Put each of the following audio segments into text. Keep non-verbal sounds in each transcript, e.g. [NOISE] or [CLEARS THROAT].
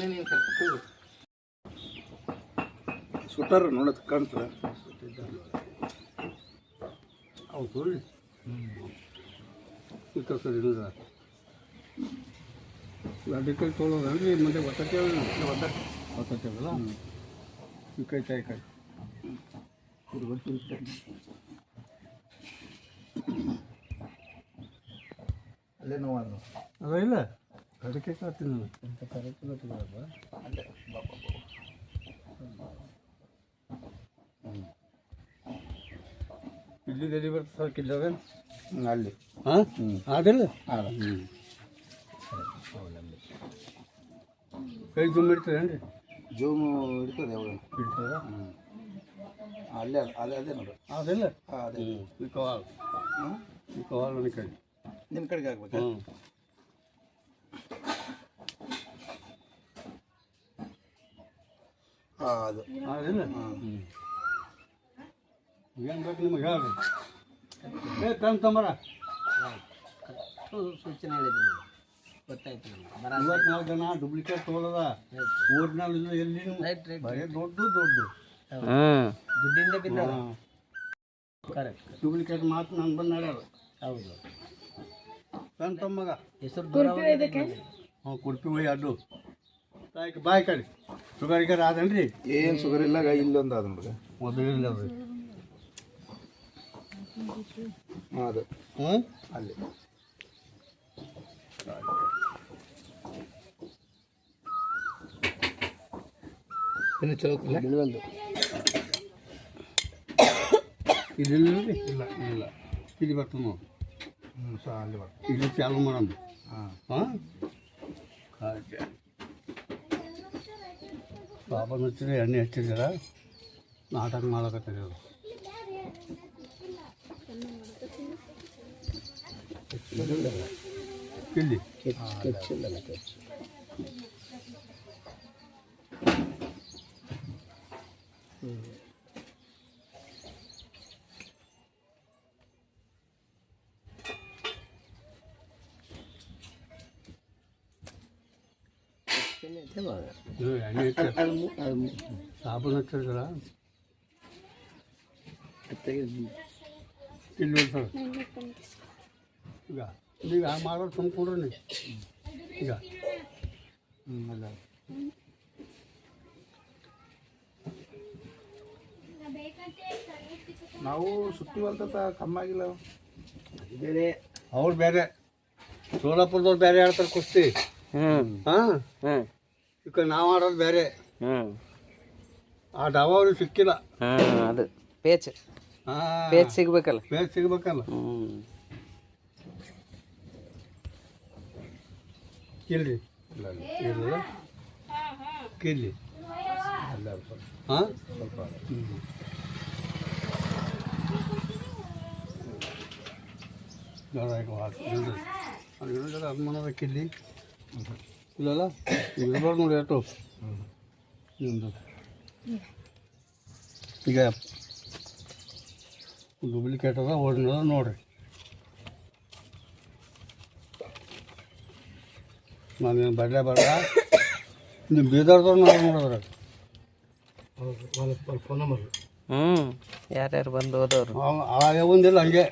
ನೀನು ಕರ್ಕೊಂಡು ಸುಟ್ಟಾರ ನೋಡತ್ ಕಾಣ್ತದ. ಸರಿ ಇಲ್ಲ ಗಾಡಿ ಕೈ ಮತ್ತೆ ಒತ್ತಕ್ಕೆ ಒತ್ತಕ್ಕೆ ಅಲ್ಲ ಈ ಕೈ ತಾಯಿ ಕೈ. ಅಲ್ಲೇ ನೋವು ಅದ. ಇಲ್ಲ. ಅದಕ್ಕೆ ಕಾಡ್ತೀನಿ ನಾನು ಅಂತ ಕರೆಕ್ಟ್ ಗೊತ್ತಿಲ್ಲ ಇಲ್ಲಿ ಗಡಿ ಬರ್ತದೆ ಸರ್ ಕಿಲ್ಲದ ಅಲ್ಲಿ ಹಾಂ. ಆಗಲ್ಲ ಅದ ಕೈ ಜೂಮ್ ಇಡ್ತದೇನ್ರಿ? ಜೂಮ್ ಇರ್ತದೆ ಯಾವಾಗ ಇಡ್ತದ? ಅಲ್ಲೇ ಅದೇ ಅದೇ ನೋಡಿ. ಅದಿಲ್ಲ? ಅದೇ. ಈ ಕವಾಲ್. ಕವಾಲ್ ನನ್ನ ಕಡೆ. ನಿಮ್ಮ ಕಡೆಗೆ ಆಗ್ಬೇಕಾ ಹಾಂ ಅದು. ಏನು ಬೇಕು ನಿಮಗೆ ಹೇಳ್ರಿ ಏ ತಂದು ತಂಬರ ಸೂಚನೆ ಹೇಳಿದ್ದೀನಿ ಗೊತ್ತಾಯ್ತು ನಮ್ಗೆ. ಬರ ಮೂವತ್ನಾಲ್ಕು ಜನ ಡೂಪ್ಲಿಕೇಟ್ ತೊಗೊಳದ. ಊರಿನಲ್ಲಿ ಎಲ್ಲಿ ರೈಟ್ ರೈಟ್ ಬರೀ ದೊಡ್ಡ ದೊಡ್ಡ ದುಡ್ಡಿಂದ. ಬಿದ್ದವ ಕರೆಕ್ಟ್ ಡೂಪ್ಲಿಕೇಟ್ ಮಾತು ನಾನು ಬಂದು ನಡೆಯೋದು ಹೌದು. ತಂದು ತಮ್ಮಗ. ಹೆಸರು ದೂರ ಹ್ಞೂ ಕುಡ್ಪಿ ಹೋಯ್ ಅಡ್ಡು ತಾಯ್ಕ ಬಾಯ್ ಕಡೆ ಶುಗರಿಗೆ ಆದನ್ರಿ ಏನು ಶುಗರ್ ಇಲ್ಲ ಇಲ್ಲೊಂದು ಅದು ನೋಡ್ಗ ಮೊದಲು ಇಲ್ಲ ಅದು ಹಾಂ ಅದು. ಹ್ಞೂ ಅಲ್ಲಿ. ಇನ್ನು ಚಲೋ ಇಲ್ಲ? ಬಿಡುವಲ್ದು ಇದಿಲ್ಲ ಇಲ್ಲ ಇಲ್ಲ. ಇಲ್ಲಿ ಬರ್ತದೆ ನೋಡಿ. ಹ್ಞೂ ಸಹ ಅಲ್ಲಿ ಬರ್ತದೆ ಇಲ್ಲಿ ಚಾಲು ಮಾಡಮ್ಮ ಹಾಂ. ಹಾಂ? ಸಾಬನ್ ಹಚ್ಚಿದ್ರೆ ಎಣ್ಣೆ ಹಚ್ಚಿದ್ದೀರ ನಾಟಕ ಮಾಡಕತ್ತೀರಿ ಇಲ್ಲಿ ಕೆಚ್ಚಿಲ್ಲಲ್ಲ ಕೆಚ್ಚು ಇದು ಎಣ್ಣೆ ಹಚ್ಚಿ ಸಾಬನ್ ಹಚ್ಚಿದ್ರ ಇಲ್ಲಿ ಸರ್ ಈಗ ಈಗ ಮಾಡೋದು ತುಂಬ್ಕೊಂಡ್ರಿ ಈಗ. ಹ್ಞೂ ಅಲ್ಲ ನಾವು ಸುತ್ತಿ ಕಮ್ಮಿ ಆಗಿಲ್ಲ. ಬೇರೆ. ಅವ್ರು ಬೇರೆ. ಸೋಲಾಪುರದವ್ರು ಬೇರೆ ಹೇಳ್ತಾರೆ ಕುಸ್ತಿ. ಹ್ಞೂ ಹಾಂ? ಹ್ಞೂ ಈಗ ನಾವು ಆಡೋದು ಬೇರೆ. ಹ್ಞೂ ಆ ಡವ ಅವ್ರಿಗೆ ಸಿಕ್ಕಿಲ್ಲ. ಹಾಂ ಅದು ಪೇಚ್. ಹಾಂ ಪೇಚ್ ಸಿಗ್ಬೇಕಲ್ಲ. ಪೇಚ್ ಸಿಗ್ಬೇಕಲ್ಲ. ಹ್ಞೂ ಇಲ್ರಿ ಇಲ್ಲ ಇಲ್ಲ ಇಲ್ಲ ಕಿಲ್ಲಿ ಹಾಂ ಅನುಮಾನದ ಕಿಲ್ಲಿ ಇಲ್ಲಲ್ಲ? ಈಗ ಇರ್ಬಾರ್ದು ನೋಡಿ ಎಷ್ಟು ನಿಮ್ಮದು ಈಗ ಡೂಪ್ಲಿಕೇಟ್ ಅದ ಓಡಿನದ ನೋಡ್ರಿ. ನಾವೇನು ಬರಲೇ ಬರಲ್ಲ ನಿಮ್ಮ ಬೀದರ್ದವ್ರು ನಾವು ನೋಡಿದ್ರೆ ಫೋನ್ ನಂಬರ್ ಹ್ಞೂ ಯಾರ್ಯಾರು ಬಂದು ಹೋದವ್ರು. ಆ ಒಂದಿಲ್ಲ ಹಂಗೆ.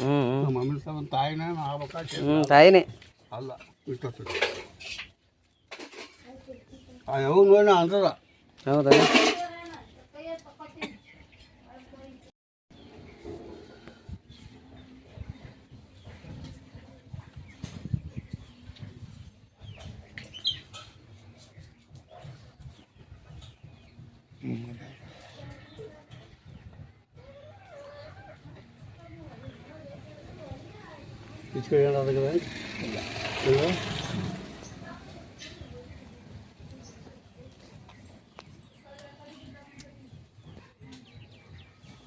ಹ್ಞೂ ನಮ್ಮ ಮಮ್ಮಿ ಸಾಬನ್ ತಾಯಿನ ಆಗ್ಬೇಕಾಗಿ ಹ್ಞೂ ತಾಯಿನೇ. ಅಲ್ಲ ಇಟ್ಟು ಆ ಯಾವ ನೋಡಿ ಅಂದದ. ಹೌದಾ? ಇಚ್ಕಡೆ ಏನಾದಾಗ ಇಲ್ಲ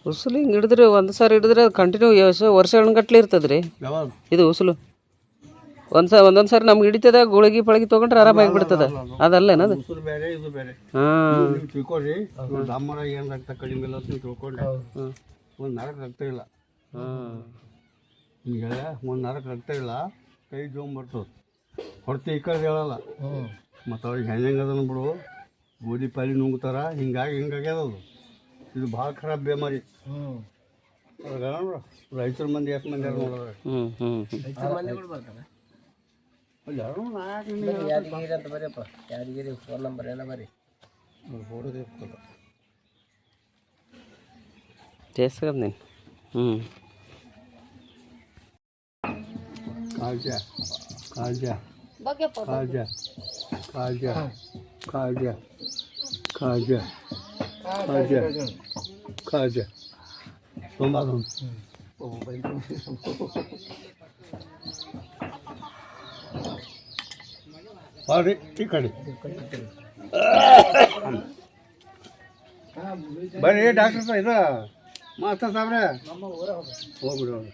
ಉಸುಲು ಹಿಂಗೆ ಹಿಡಿದ್ರೆ ಒಂದು ಸಾರಿ ಹಿಡಿದ್ರೆ ಅದು ಕಂಟಿನ್ಯೂ ವರ್ಷ ಗಟ್ಟಲೆ ಇರ್ತದೆ ರೀ ಇದು ಉಸುಲು. ಒಂದು ಸಾರಿ ಒಂದೊಂದು ಸಾರಿ ನಮ್ಗೆ ಹಿಡಿತದ ಗುಳಿಗೆ ಪಳಗಿ ತೊಗೊಂಡ್ರೆ ಆರಾಮಾಗಿ ಬಿಡ್ತದ. ಅದಲ್ಲೇನದು ಹಾಂ. ತಿಳ್ಕೊಳ್ರಿ. ಏನು ರಕ್ತ ಕಡಿಮೆ ಇಲ್ಲ ಒಂದು ರಕ್ತ ಇಲ್ಲ. ಹಾಂ. ನಿಮಗೆ ಒಂದು ನರಕ್ಕೆ ರಕ್ತ ಇಲ್ಲ ಕೈ ಜೋಮ್ ಬರ್ತದೆ ಹೊರತು ಈ ಕಡೆ ಹೇಳಲ್ಲ. ಮತ್ತು ಅವ್ರಿಗೆ ಹೆಂಗೆ ಹೆಂಗೆ ಅದನ್ನು ಬಿಡು. ಗೋಧಿ ಪಾಲಿ ನುಂಗ್ತಾರ ಹಿಂಗಾಗಿ ಹಿಂಗಾಗ್ಯದ ಅದು. ಇದು ಭಾಳ ಖರಾಬ್ ಬೇಮಾರಿ. ರೈತರ ಮಂದಿ ಎಷ್ಟು ಮಂದಿ ಯಾರು ನೋಡೋದು ಹ್ಞೂ ಹ್ಞೂ ಅಲ್ಲಿ ಯಾರೋ ಯಾದಗಿರಿ ಅಂತ ಬರೀಪ್ಪ ಯಾದಗಿರಿ ಫೋನ್ ನಂಬರ್ ಎಲ್ಲ ಬರೀ. ಟೇಸ್ಟ್ ನೀನು? ಹ್ಞೂ ಕಾಲ್ಜ ಕಾಲ್ಜ ಕಾಲ್ಜ ಕಾಲ್ಜ ಕಾಲ್ಜ ಕಾಲ್ಜ ಕಾಲ್ಜ ಕಾಲ್ಜ ತುಂಬ ಬರ್ರಿ ಈ ಕಡೆ ಬರ್ರಿ ಡಾಕ್ಟರ್ ಸಾ ಇದು ಮಾಸ್ಟರ್ ಸಾಬ್ರೆ ಹೋಗ್ಬಿಡಿ ಹೋಗ್ರಿ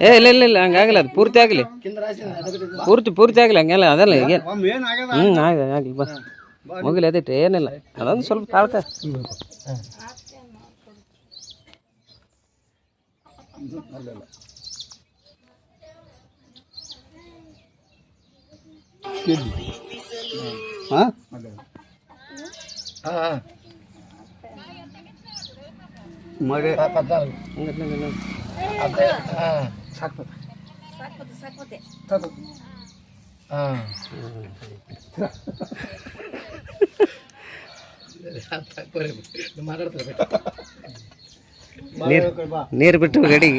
ಏ ಇಲ್ಲ ಇಲ್ಲ ಇಲ್ಲ ಹಂಗಾಗಲ್ಲ ಅದು ಪೂರ್ತಿ ಆಗಲಿ. ಪೂರ್ತಿ ಪೂರ್ತಿ ಆಗಲಿ ಹಂಗಲ್ಲ ಅದಲ್ಲ ಈಗ ಹ್ಞೂ ಆಗಲಿ ಆಗಲಿ ಮುಗಿಲಿ ಅದಿಟ್ಟು ಏನಿಲ್ಲ. ಅದೊಂದು ಸ್ವಲ್ಪ ತಾಳ್ಕ. ಹಾ ಹಾ. మరి నీరు పెట్టు గడి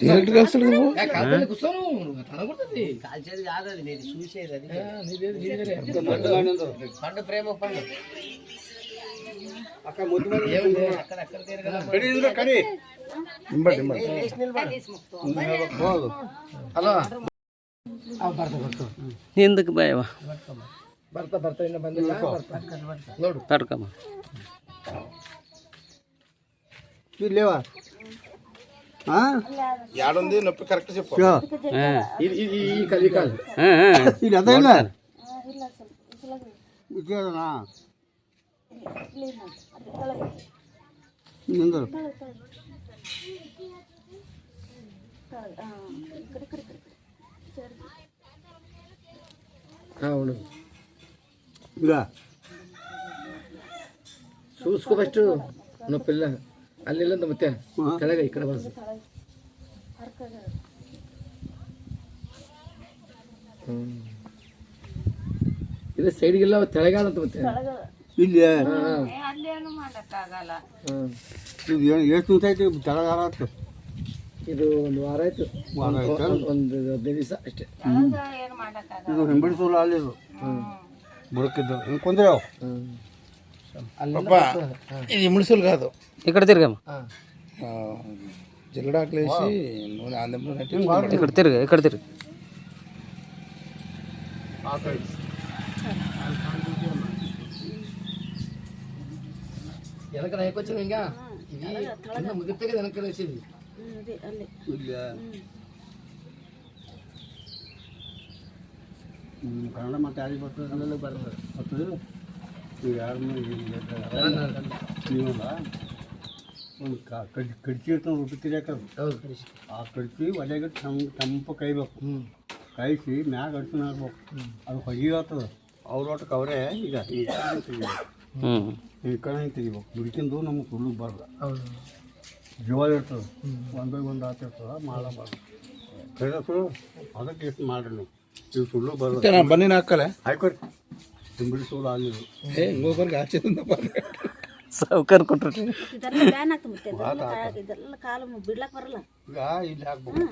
డైరెక్ట్ కాస్తాడు నువ్వు కాల్చేది కాదు అది నేను చూసేది అది. పండు ప్రేమ పండు. అక్కడ ముద్దు కడి ఇందులో కడి ఇంబడి ఇంబడి హలో. ఎందుకు బాయవా భర్త భర్త తడకమ్మా లేవా? ఏడుంది నొప్పి కరెక్ట్ చెప్పు. ఈ కలికాలు ఇది అదేనా ನಿಂದರು అవును ಈಗ చూసుకో ఫస్ట్ నువ్వు పిల్ల ಅಲ್ಲಿ ಇಲ್ಲಂತ ಮತ್ತೆ ಕೆಳಗೆ ಈ ಕಡೆ ಬರ್ಸು ಇದು ಸೈಡ್ಗೆಲ್ಲ ತೆಳಗಾದಂತ ಮತ್ತೆ ಇಲ್ಲ ಅಲ್ಲೇನು ಇದು ಎಷ್ಟು ದಿವಸ ಆಯ್ತು ಆಯ್ತು ಇದು ಒಂದು ವಾರ ಆಯ್ತು. ಒಂದು ಹದಿನೈದು ದಿವಸ ಅಷ್ಟೇ. ಏನು ಇದು ಹಿಂಬಡಿಸೋಲ್ಲ ಅಲ್ಲಿ ಇದು. ಬುಡಕ್ಕಿದ್ದು. ಕುಂದ್ರೆ ಅವು? ಇದು ಈ వెనక నైకొచ్చింది ఇంకా ఇది కింద ముదిరితే కదా వెనక వచ్చేది ಇಲ್ಲ ಹ್ಮ್, ಕನ್ನಡ ಮತ್ತೆ ಯಾರಿಗೆ ಬರ್ತದೆ ಅಲ್ಲೆಲ್ಲ ಬರ್ತದೆ ಬರ್ತದೆ ನೀವು ಯಾರು ನೀವಲ್ಲ ಒಂದು ಕಡ್ಜಿ ಕಡ್ಚಿ ಇರ್ತಾವೆ ರೊಟ್ಟಿ ತಿರ್ಯಾಕದು ಹೌದು ಕಳಿಸಿ ಆ ಕಡ್ಚಿ ಒಲೆಗೆ ತಂಪ ತಂಪ ಕೈಬೇಕು ಹ್ಞೂ ಕಾಯಿಸಿ ಮ್ಯಾಗ ಅಡ್ಸನ್ ಹಾಕ್ಬೇಕು ಅದು ಹೊಗೆ ಆಗ್ತದೆ ಅವ್ರ ಒಟ್ಟು ಅವರೇ ಈಗ ಈ ಕಡೆ ತೆಗಿಬೇಕು ಹ್ಞೂ ಈ ಕಣಿ ತೆಗಿಬೇಕು ದುಡ್ಕಿಂದು ನಮ್ಗೆ ಸುಳ್ಳು ಬರಲ್ಲ. ಹೌದು. ಜೋಳ ಇರ್ತದೆ. ಒಂದೇ ಒಂದು ಹಾಕಿರ್ತದ ಮಾಡಬಾರ್ದು ಕೈಸು ಅದಕ್ಕೆ ಎಷ್ಟು ಮಾಡ್ರಿ ನೀವು. ಇವು ಸುಳ್ಳು ಬರಲ್ಲ. ಬನ್ನಿ ಹಾಕಲ್ಲ ಹಾಕೊರಿ ತಿಂಬಿಡಿ ಸುಳ್ಳು ಆಗಿದ್ರು ಏ ಗೋಬರ್ಗೆ ಆಚೆ ಸಾವುಕಾರ ಕೊಟ್ರಿ ಇದೆಲ್ಲ ಕಾಲು ಬಿಡ್ಲಕ್ಕೆ ಬರಲ್ಲ. ಈಗ ಇಲ್ಲಿ ಹಾಕ್ಬೋದು.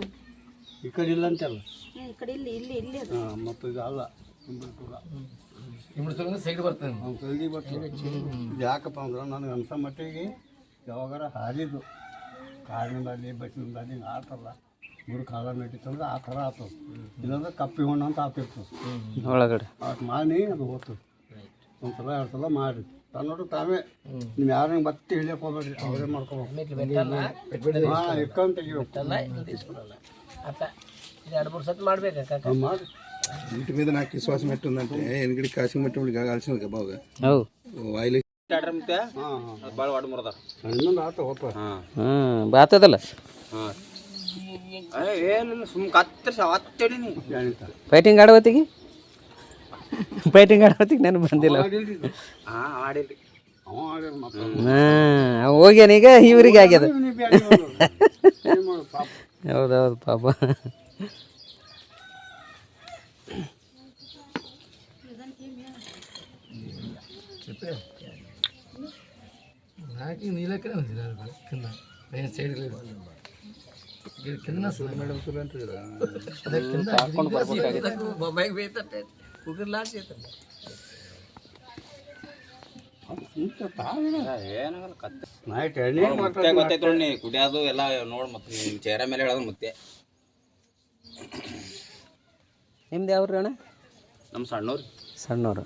ಈ ಕಡೆ ಇಲ್ಲ ಅಂತಲ್ಲ. ಈ ಕಡೆ ಇಲ್ಲಿ ಇಲ್ಲಿ ಇಲ್ಲಿ ಮತ್ತು ಇದು ಅಲ್ಲ. ತಿಂಬಿಡಿ ಸುಳ್ಳು ಸೈಡ್ ಬರ್ತದೆ ಅವ್ನು ಕಲ್ದಿ ಬರ್ತದೆ. ಯಾಕಪ್ಪ ಅಂದ್ರೆ ನನಗೆ ಹಂಸ ಮಟ್ಟಿಗೆ ಯಾವಾಗಾರ ಹಾರಿದ್ದು. ಕಾಡಿನಿಂದಾಗಲಿ ಬಟ್ಟಿನಿಂದಾಗಲಿ ಆಟಲ್ಲ. ಮೂರು ಕಾಲ ನಡೀತಂದ್ರೆ ಆ ಥರ ಆತು. ಇಲ್ಲಾಂದ್ರೆ ಕಪ್ಪಿ ಹಣ್ಣು ಅಂತ ಆತಿರ್ತದೆ ಒಳಗಡೆ. ಅದು ಮಾಡಿ ಅದು ಹೋಗ್ತದೆ ಒಂದು ಸಲ ಎರಡು ಸಲ ಮಾಡಿ ತನ್ನೋಡು ತಾವೇ ನೀವು ಯಾರನ್ನ ಮತ್ತೆ ಹಿಡಿಯಕ್ಕೆ ಹೋಗ್ಬೇಡ್ರಿ. ಅವ್ರೇ ಮಾಡ್ಕೊಬೇಕು. ಹಾಂ ಇಕ್ಕಂತ ತೆಗಿಬೇಕು ಮಾಡಿ ఇంటి మీద నాకు విశ్వాసం ఎట్టుందంటే వెనకడి కాసి మట్టి కాల్సిన బాగా ಹೌದು వాయిల్ ಹಾಂ ಹಾಂ ಭಾಳ ವಾಡ್ ಮುರ್ದಾರ ಇನ್ನೊಂದು ಆತ ಹೋಪ ಹ್ಮ್ ಬಾತದಲ್ಲ ಏನಿಲ್ಲ ಸುಮ್ ಕತ್ತರಿಸಿ ಅವತ್ತೇಳಿನಿ ಏನಿತ್ತ ಫೈಟಿಂಗ್ ಆಡೋ ಹೊತ್ತಿಗೆ ಫೈಟಿಂಗ್ ಆಡೋ ಹೊತ್ತಿಗೆ ನನಗೆ ಬಂದಿಲ್ಲ ಹಾಂ ಆಡಿಲ್ರಿ ಅವ ಆಡಿರ ಮತ್ತೆ ಹಾಂ ಹೋಗ್ಯಾನ ಈಗ ಇವ್ರಿಗೆ ಆಗ್ಯದ ಪಾಪ ಹೌದೌದು ಪಾಪ ಹಾಕಿ ನೀಲಕ್ಕೇ ಬಂದಿಲ್ಲ ಅದು ಕಿನ್ನ ಮೇನ್ ಸೈಡ್ಗಳು ಕಿನ್ನ ಕುಕ್ಕರ್ ಲಾಸ್ಟ್ ಗೊತ್ತೈತೆ ಕುಡಿಯೋದು ಎಲ್ಲ ನೋಡಿ ಮತ್ತೆ. ನಿಮ್ಮ ಚೇರ ಮೇಲೆ ಹೇಳೋದು ಮತ್ತೆ. ನಿಮ್ದು ಯಾವ್ರಿ ಅಣ್ಣ? ನಮ್ಮ ಸಣ್ಣವ್ರು. ಸಣ್ಣವ್ರು.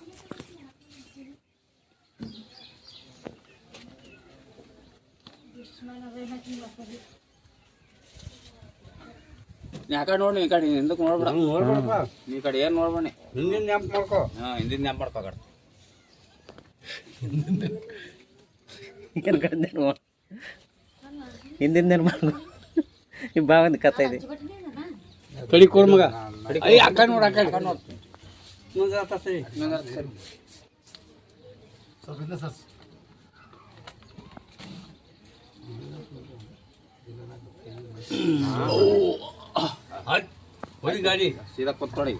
ನೀ ಆ ಕಡೆ ನೋಡಿ ಈ ಕಡೆ ಹಿಂದಕ್ಕೆ ನೋಡ್ಬೇಡ. ನೋಡ್ಬೇಡಪ್ಪ. ನೀ ಈ ಕಡೆ ಏನು ನೋಡ್ಬೇಡಿ. ಹಿಂದಿನ ನೆನಪು ಮಾಡ್ಕೋ ಹಾಂ ಹಿಂದಿನ ನೆನಪು ಮಾಡ್ಕೋ ಆ ಕಡೆ. ಹಿಂದಿಂದ ಈ ನಿಮ್ಮ ಭಾವಂದು ಕತ್ತ ಇದೆ. ಕಡಿ ಕೊಡ್ ಮಗ. ಅಕ್ಕ ನೋಡ ಅಕ್ಕ ಅಕ್ಕ ಕಡೆ ನೋಡು ಸರಿ ಸರಿ ಸ್ವಲ್ಪ ओ हट बड़ी गाड़ी सीधा कुत्तड़ी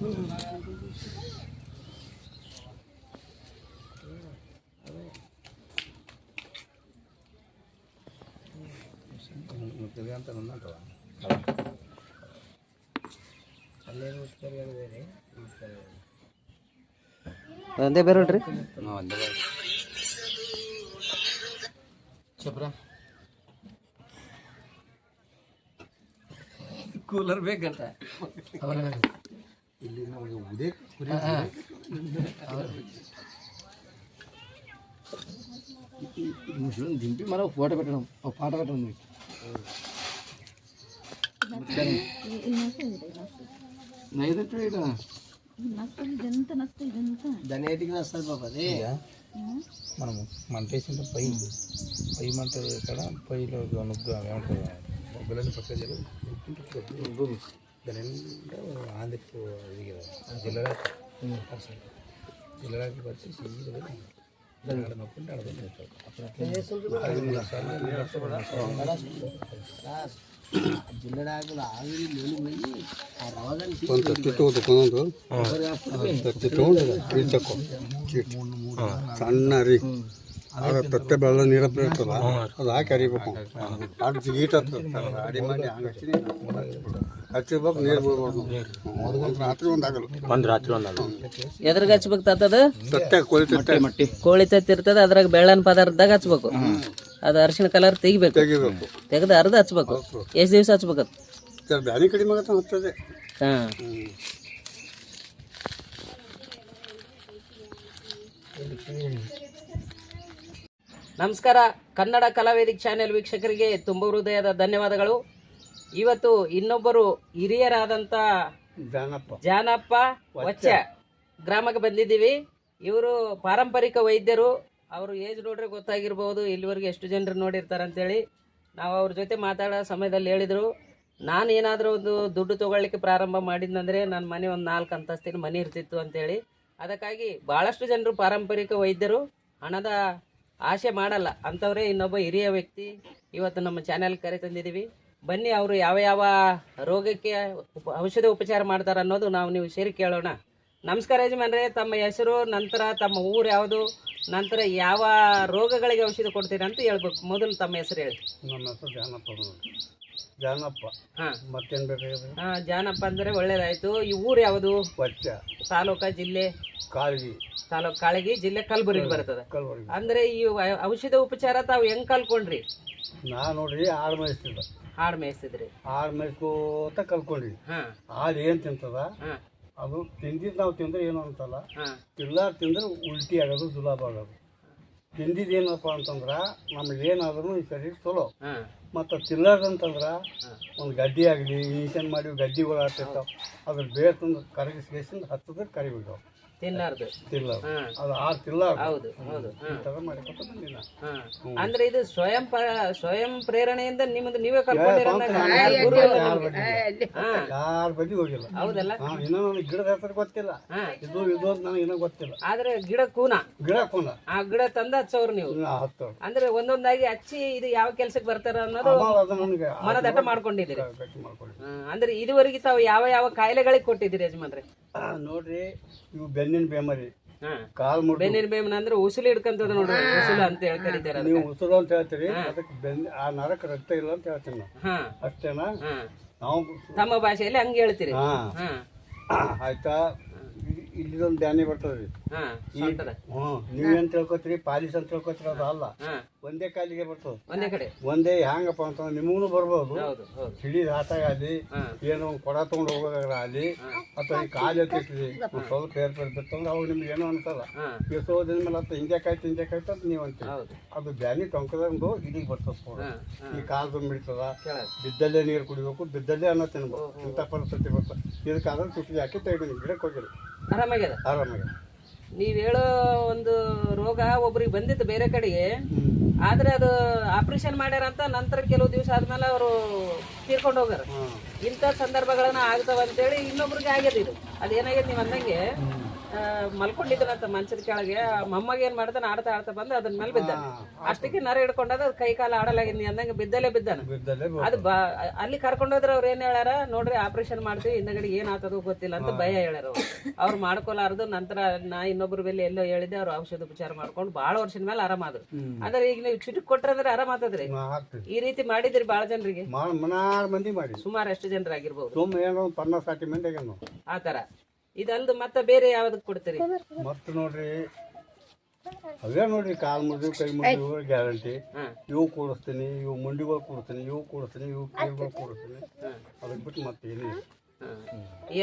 Thank you. ಒಂದೇ ಬೇರೋಳ್ರಿ ಹಾಂ ಒಂದೇ ಬಾರಿ. చెప్పరా ಕೂಲರ್ ಬೇಕಂತ ಇಲ್ಲಿ ನಮಗೆ ಉದೇ ಕುರಿ ముసలి దింపి మనం ఫోటో పెట్టడం ఒక పాట పెట్టడం మీకు దానేటికి నస్తుంది బాబు మనము మంట వేసిన పై పై మంట ఎక్కడ పైలో నుగ్గు ఏమంటారు? బొగ్గులని పక్క భూమి దాని ఆంధ్రకి జిల్లరాకి జిల్లరాకి వచ్చి దాన్ని నొప్పి ಒಂದು ತತ್ತಿ ಸಣ್ಣ ರೀ ಆಗ ತತ್ತೆ ಬೆಳ್ಳ ನೀರ ಬೀಳ್ತದ. ಅದು ಹಾಕಿ ಅರಿಬೇಕು. ಅದು ಹೀಟ್ ಅಡಿ ಮಾಡಿ ಹಂಗೆ ನೀರು ಬಿಡ್ಬೋದು ಒಂದು ರಾತ್ರಿ ಒಂದು ಆಗಲ್ಲ. ರಾತ್ರಿ ಹಚ್ಬೇಕು ತತ್ತದ? ತತ್ತೆ ಕೋಳಿ ತತ್ತೆ. ಕೋಳಿ ತತ್ತಿ ಇರ್ತದ ಅದ್ರಾಗ ಬೆಳ್ಳನ ಪದಾರ್ಥದಾಗ ಹಚ್ಬೇಕು. ಅದು ಅರಿಶಿಣ ಕಲರ್ ತೆಗಿಬೇಕು. ತೆಗಿಬೇಕು. ತೆಗೆದು ಅರ್ಧ ಹಚ್ಬೇಕು. ಎಷ್ಟು ದಿವಸ ಹಚ್ಬೇಕು ಬ್ಯಾನಿ ಕಡಿಮೆ ಆಗತ್ತ ಹಚ್ಚದೆ ಹಾಂ. ನಮಸ್ಕಾರ. ಕನ್ನಡ ಕಲಾವೇದಿಕ್ ಚಾನೆಲ್ ವೀಕ್ಷಕರಿಗೆ ತುಂಬ ಹೃದಯದ ಧನ್ಯವಾದಗಳು. ಇವತ್ತು ಇನ್ನೊಬ್ಬರು ಹಿರಿಯರಾದಂಥ ಜಾನಪ್ಪ. ಜಾನಪ್ಪ ವಚ್ಚ ಗ್ರಾಮಕ್ಕೆ ಬಂದಿದ್ದೀವಿ. ಇವರು ಪಾರಂಪರಿಕ ವೈದ್ಯರು. ಅವರು ಏಜ್ ನೋಡ್ರೆ ಗೊತ್ತಾಗಿರ್ಬೋದು, ಇಲ್ಲಿವರೆಗೆ ಎಷ್ಟು ಜನರು ನೋಡಿರ್ತಾರೆ ಅಂತೇಳಿ. ನಾವು ಅವ್ರ ಜೊತೆ ಮಾತಾಡೋ ಸಮಯದಲ್ಲಿ ಹೇಳಿದರು. ನಾನು ಏನಾದರೂ ಒಂದು ದುಡ್ಡು ತೊಗೊಳ್ಳಿಕ್ಕೆ ಪ್ರಾರಂಭ ಮಾಡಿದ್ನಂದರೆ ನನ್ನ ಮನೆ ಒಂದು ನಾಲ್ಕು ಅಂತಸ್ತಿನ ಮನೆ ಇರ್ತಿತ್ತು ಅಂತೇಳಿ. ಅದಕ್ಕಾಗಿ ಭಾಳಷ್ಟು ಜನರು ಪಾರಂಪರಿಕ ವೈದ್ಯರು ಹಣದ ಆಸೆ ಮಾಡಲ್ಲ. ಅಂಥವರೇ ಇನ್ನೊಬ್ಬ ಹಿರಿಯ ವ್ಯಕ್ತಿ ಇವತ್ತು ನಮ್ಮ ಚಾನೆಲ್ ಕರೆ ತಂದಿದ್ದೀವಿ ಬನ್ನಿ, ಅವರು ಯಾವ ಯಾವ ರೋಗಕ್ಕೆ ಔಷಧ ಉಪಚಾರ ಮಾಡ್ತಾರೆ ಅನ್ನೋದು ನಾವು ನೀವು ಸೇರಿ ಕೇಳೋಣ. ನಮಸ್ಕಾರ ಯಜಮಾನ್ರೆ ತಮ್ಮ ಹೆಸರು ನಂತರ ತಮ್ಮ ಊರು ಯಾವುದು ನಂತರ ಯಾವ ರೋಗಗಳಿಗೆ ಔಷಧಿ ಕೊಡ್ತೀರಾ ಅಂತ ಹೇಳ್ಬೇಕು. ಮೊದಲು ತಮ್ಮ ಹೆಸರು ಹೇಳಿ. ನಮ್ಮ ಹೆಸರು ಜಾನಪ್ಪ. ಜಾನಪ್ಪ. ಹಾಂ. ಮತ್ತೇನು ಬೇಕಾಗಿದೆ ಹಾಂ ಜಾನಪ್ಪ ಅಂದ್ರೆ ಒಳ್ಳೇದಾಯ್ತು. ಈ ಊರು ಯಾವುದು? ವಚ್ಚ ತಾಲೂಕ ಜಿಲ್ಲೆ? ಕಾಳಗಿ. ತಾಲೂಕ್ ಕಾಳಗಿ ಜಿಲ್ಲೆ ಕಲಬುರಗಿ. ಬರ್ತದೆ. ಕಲ್ಬುರ್ಗಿ. ಅಂದ್ರೆ ಈ ಔಷಧ ಉಪಚಾರ ತಾವು ಹೆಂಗೆ ಕಲ್ಕೊಂಡ್ರಿ ನಾ ನೋಡ್ರಿ ಆಡ್ ಮೇಯಿಸ್ತಿದ್ದೆ. ಹಾಡ್ ಮೇಯಿಸಿದ್ರಿ ಆಡ್ ಮೇಯಿಸ್ಕೋತ ಕಲ್ಕೊಂಡ್ರಿ ಹಾಂ. ಹಾಡು ಏನು ತಿಂತದ? ಹಾ. ಅದು ತಿಂದಿದ್ದು ನಾವು ತಿಂದರೆ ಏನು ಅಂತಲ್ಲ. ಹಾ. ತಿಂದರೆ ಉಲ್ಟಿ ಆಗೋದು ಸುಲಭ ಆಗೋದು. ತಿಂದಿದ್ದು ಏನಪ್ಪ ಅಂತಂದ್ರೆ ನಮ್ಗೆ ಏನಾದ್ರೂ ಈ ಶರೀರ ಚಲೋ. ಮತ್ತು ತಿನ್ಲಾರ್ದಂತಂದ್ರೆ ಒಂದು ಗಡ್ಡಿ ಆಗಲಿ ಇಂಜನ್ ಮಾಡಿ ಗಡ್ಡಿಗಳು ಆಗ್ತಿರ್ತಾವೆ. ಅದ್ರ ಬೇಕಂದು ಕರಗಿಸ್ಕೇಸಿಂದ ಹತ್ತದ ಕರಿಬಿಡ್ತಾವ. ತಿನ್ನಾರ್ದು ಹಾ. ಅದು ಹೌದು ಹೌದು. ಅಂದ್ರೆ ಇದು ಸ್ವಯಂ ಪ- ಸ್ವಯಂ ಪ್ರೇರಣೆಯಿಂದ ನಿಮ್ದು ನೀವೇ ಕಲ್ಕೊಂಡಿರ ಗುರು ಯಾರ ಬಗ್ಗೆ ಹಾ. ಯಾರ ಬಗ್ಗೆ ಹೋಗಿಲ್ಲ. ಹೌದಲ್ಲ? ಹಾ ಇನ್ನೂ ನನಗೆ ಗಿಡದ ಹೆಸರು ಗೊತ್ತಿಲ್ಲ. ಹಾ. ಇದು ಇದು ಅಂತ ನನಗೆ ಇನ್ನೂ ಗೊತ್ತಿಲ್ಲ. ಆದ್ರೆ ಗಿಡ ಕೂನ? ಗಿಡ ಕೂನ. ಆ ಗಿಡ ತಂದ ಹಚ್ಚವ್ರು ನೀವು? ಹತ್ತು ಅಂದ್ರೆ ಒಂದೊಂದಾಗಿ ಹಚ್ಚಿ ಇದು ಯಾವ ಕೆಲ್ಸಕ್ಕೆ ಬರ್ತಾರ ಅನ್ನೋದು ಅವಾಗ ಅದು ನನಗೆ ಮನದಟ್ಟ ಮಾಡ್ಕೊಂಡಿದ್ದೀರಿ. ಗಟ್ಟಿ ಮಾಡ್ಕೊಳ್ಳಿ ಹಾ, ಅಂದ್ರೆ ಇದುವರೆಗೆ ತಾವು ಯಾವ ಯಾವ ಕಾಯಿಲೆಗಳಿಗೆ ಕೊಟ್ಟಿದ್ದೀರಿ ಯಜಮಾನ್ರೆ? ನೋಡ್ರಿ ಇವು ಬೆನ್ನಿನ ಬೇಮರಿ. ಹಾ. ಕಾಲ್ ಮುರಿದು. ಬೆನ್ನಿನ ಬೇಮನ ಅಂದ್ರೆ ಉಸಿಲು ಹಿಡ್ಕಂತದ ನೋಡ್ರಿ ಉಸಿಲು ಅಂತ ಹೇಳಿ ನೀವು ಉಸಿಲು ಅಂತ ಹೇಳ್ತೀರಿ ಅದಕ್ಕೆ ಬೆನ್ನ ಆ ನರಕ ರಕ್ತ ಇಲ್ಲ ಅಂತ ಹೇಳ್ತೀನಿ ನಾವು. ಹಾ. ಅಷ್ಟೇನಾ? ಹಾ. ನಾವು ತಮ್ಮ ಭಾಷೆಯಲ್ಲಿ ಹಂಗೆ ಹೇಳ್ತೀರಿ. ಆಯ್ತಾ? ಇಲ್ಲಿದೊಂದು ಧ್ಯಾನ ಬರ್ತದ್ರಿ ನೀವು ನೀವೇನ್ ತಿಳ್ಕೊತೀರಿ ಪಾಲಿಸ್ ಅಂತ ತಿಳ್ಕೊತೀರಿ ಅದು ಅಲ್ಲ. ಒಂದೇ ಕಾಲಿಗೆ ಬರ್ತದ. ಒಂದೇ ಕಡೆ. ಒಂದೇ ಹ್ಯಾಂಗಪ್ಪ ಅಂತ ನಿಮಗೂ ಬರ್ಬೋದು. ಹೌದು ಹೌದು. ಸಿಡಿದ ಆಟಾಗ ಆಗಲಿ ಹಾ. ಏನೋ ಕೊಡ ತೊಗೊಂಡು ಹೋಗೋದಾಗಲಿ ಆಗಲಿ ಅಥವಾ ಈ ಕಾಲು ಒಂದ್ ಸ್ವಲ್ಪ ಏರ್ಪೇರ್ ಬಿತ್ತಂದ್ರೆ ಅವಾಗ ನಿಮ್ಗೆ ಏನೋ ಅನ್ಸಲ್ಲ. ಎಷ್ಟೋದಿನ ಮೇಲೆ ಕಾಯ್ತು ಹಿಂದೆ ಕಾಯ್ತು ಅಂತ ನೀವು ಹೌದು. ಅದು ಬ್ಯಾನಿ ಟೊಂಕದಂದು ಇಲ್ಲಿಗೆ ಬರ್ತದ ಈ ಕಾಲು ತುಂಬಿಡ್ತದ ಕೆಳಗೆ. ಬಿದ್ದಲ್ಲೇ ನೀರು ಕುಡಿಬೇಕು ಬಿದ್ದಲ್ಲೇ ಅನ್ನ ತಿನ್ಬೋದು ಇಂಥ ಪರಿಸ್ಥಿತಿ ಬರ್ತದೆ. ಇದಕ್ಕಾದ್ರೆ ತುಟ್ಟಿ ಹಾಕಿ ತೆಗೆದು ಗಿಡಕ್ಕೆ ಹೋಗಿಲ್ಲ ಆರಾಮಾಗ್ಯದ? ಆರಾಮಾಗ್ಯದ. ನೀವ್ ಹೇಳೋ ಒಂದು ರೋಗ ಒಬ್ರಿಗೆ ಬಂದಿತ್ತು ಬೇರೆ ಕಡೆಗೆ ಆದ್ರೆ ಅದು ಆಪರೇಷನ್ ಮಾಡ್ಯಾರಂತ ನಂತರ ಕೆಲವು ದಿವಸ ಆದ್ಮೇಲೆ ಅವರು ತೀರ್ಕೊಂಡು ಹೋಗಾರ ಹಾಂ ಇಂಥ ಸಂದರ್ಭಗಳನ್ನ ಆಗ್ತಾವ ಅಂತೇಳಿ ಇನ್ನೊಬ್ರಿಗೆ ಆಗ್ಯದ ಇದು. ಅದೇನಾಗ್ಯದ ನೀವು ಅಂದಂಗೆ ಮಲ್ಕೊಂಡಿದ್ದನಂತ ಮಂಚದ ಕೆಳಗೆ. ಮಮ್ಮಗೆ ಏನ್ ಮಾಡ್ತಾನ ಆಡ್ತಾ ಆಡ್ತಾ ಬಂದು ಅದನ್ ಮೇಲೆ ಬಿದ್ದ ಅಷ್ಟಕ್ಕೆ ನರ ಹಿಡ್ಕೊಂಡದ ಅದ್ ಕೈ ಕಾಲ ಆಡಲಾಗಿದ್ನಿ ಅಂದಂಗ ಬಿದ್ದಲ್ಲೇ ಬಿದ್ದಾನ. ಅದ್ ಅಲ್ಲಿ ಕರ್ಕೊಂಡೋದ್ರ ಅವ್ರ ಏನ್ ಹೇಳ್ಯಾರ ನೋಡ್ರಿ ಆಪರೇಷನ್ ಮಾಡ್ತೀವಿ ಹಿಂದಗಡೆ ಏನ್ ಆತದೋ ಗೊತ್ತಿಲ್ಲ ಅಂತ ಭಯ ಹೇಳ್ಯಾರ ಅವ್ರು. ಮಾಡ್ಕೊಲಾರದು ಮಾಡ್ಕೊಲಾರ್ದು ನಂತರ ನಾ ಇನ್ನೊಬ್ರ ಬೆಲೆ ಎಲ್ಲೋ ಹೇಳಿದ್ದೆ ಅವ್ರ ಔಷಧ ಉಪಚಾರ ಮಾಡ್ಕೊಂಡು ಬಹಳ ವರ್ಷದ ಮೇಲೆ ಆರಾಮಾದ್ರು ಅಂದ್ರೆ ಈಗ ನೀವು ಚುಟುಕ್ ಕೊಟ್ರಂದ್ರೆ ಆರಾಮಾತದ್ರಿ ನಾ ಆತದ್ರಿ. ಈ ರೀತಿ ಮಾಡಿದ್ರಿ ಬಹಳ ಜನರಿಗೆ. ಸುಮಾರು ಎಷ್ಟು ಜನರಾಗಿರ್ಬೋದು. ಸುಮ್ಮ ಇದಲ್ದು ಮತ್ತೆ ಬೇರೆ ಯಾವ್ದಕ್ ಕೊಡ್ತೀರಿ? ಮತ್ತೆ ನೋಡ್ರಿ ಅವೇ ನೋಡ್ರಿ ಕಾಲ್ ಮುರಿದು ಕೈ ಮುರಿದು ಗ್ಯಾರಂಟಿ. ಇವು ಕೂಡಿಸ್ತೀನಿ ಇವು ಮುಂಡಿಗಳು ಕೂಡಿಸ್ತೀನಿ ಇವು ಕೂಡಿಸ್ತೀನಿ ಇವು ಕೈಗಳು ಕೂಡಿಸ್ತೀನಿ. ಅದಕ್ಕೆ ಬಿಟ್ಟು ಮತ್ತೆ ಏನಿಲ್ಲ